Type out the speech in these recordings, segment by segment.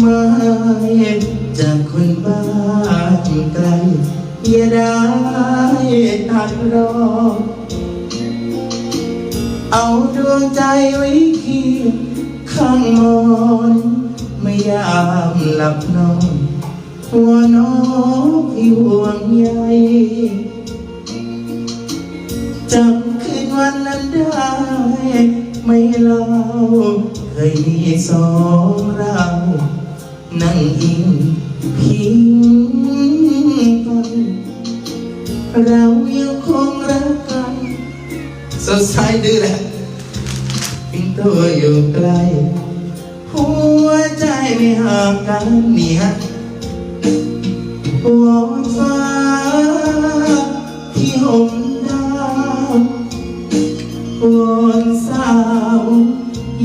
หมายจากคนบ้านไกลอย่าได้ตัดรอ เอาดวงใจไว้เคียงข้างมอนไม่ยามหลับนอนหัวน้องที่ห่วงใยจำคืนวันนั้นได้ ไม่เล่า ยมีสองเรานั่งอิงพิงกันเรายังคงรักกันสดใสดื้อแหละปิงตัวอยู่ไกลหัวใจไม่ห่างกันนี่ฮะวอนฟ้าที่ห่มดาววอนสาว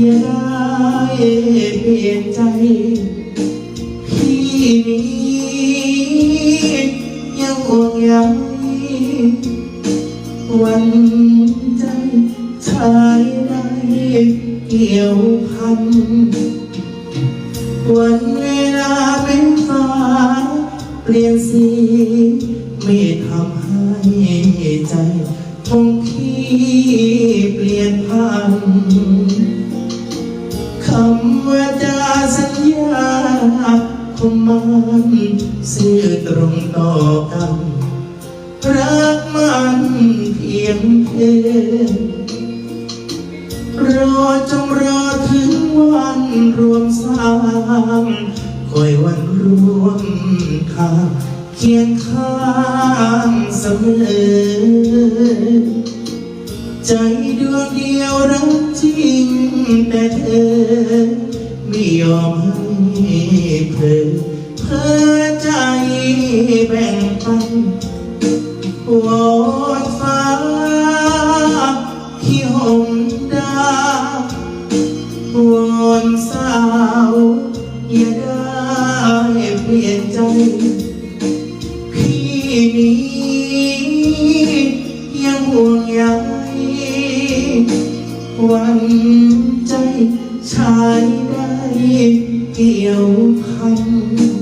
ยา เปลี่ยนใจพี่นี้ยังห่วงใยวันใจชายได้เกี่ยวพัน วันเวลาเป็นฟ้าเปลี่ยนสีไม่ทำให้ใจของพี่เปลี่ยนพันำว่าจาสัญญาของมันสื่อตรงต่อกันรักมันเพียงเพนรอจงรอถึงวันรวมสางคอยวันรวมทางเคียงข้างเสมอ ใจดวงเดียวรักจริง แต่เธอ ไม่ยอมให้เธอเพื่อใจแบ่งปันวอนฟ้าที่ห่มดาวอนสาวอย่าได้เปลี่ยนใจพี่นี้ วันใจชายได้เกี่ยวพัน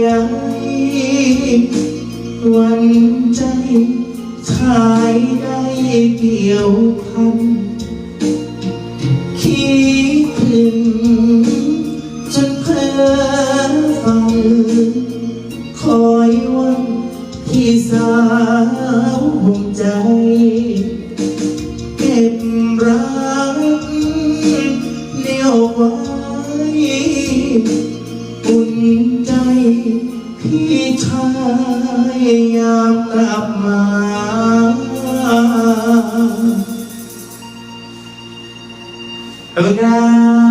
ใยวันใจชายได้เกี่ยวพัน ยามกลับมาขอบคุณครับ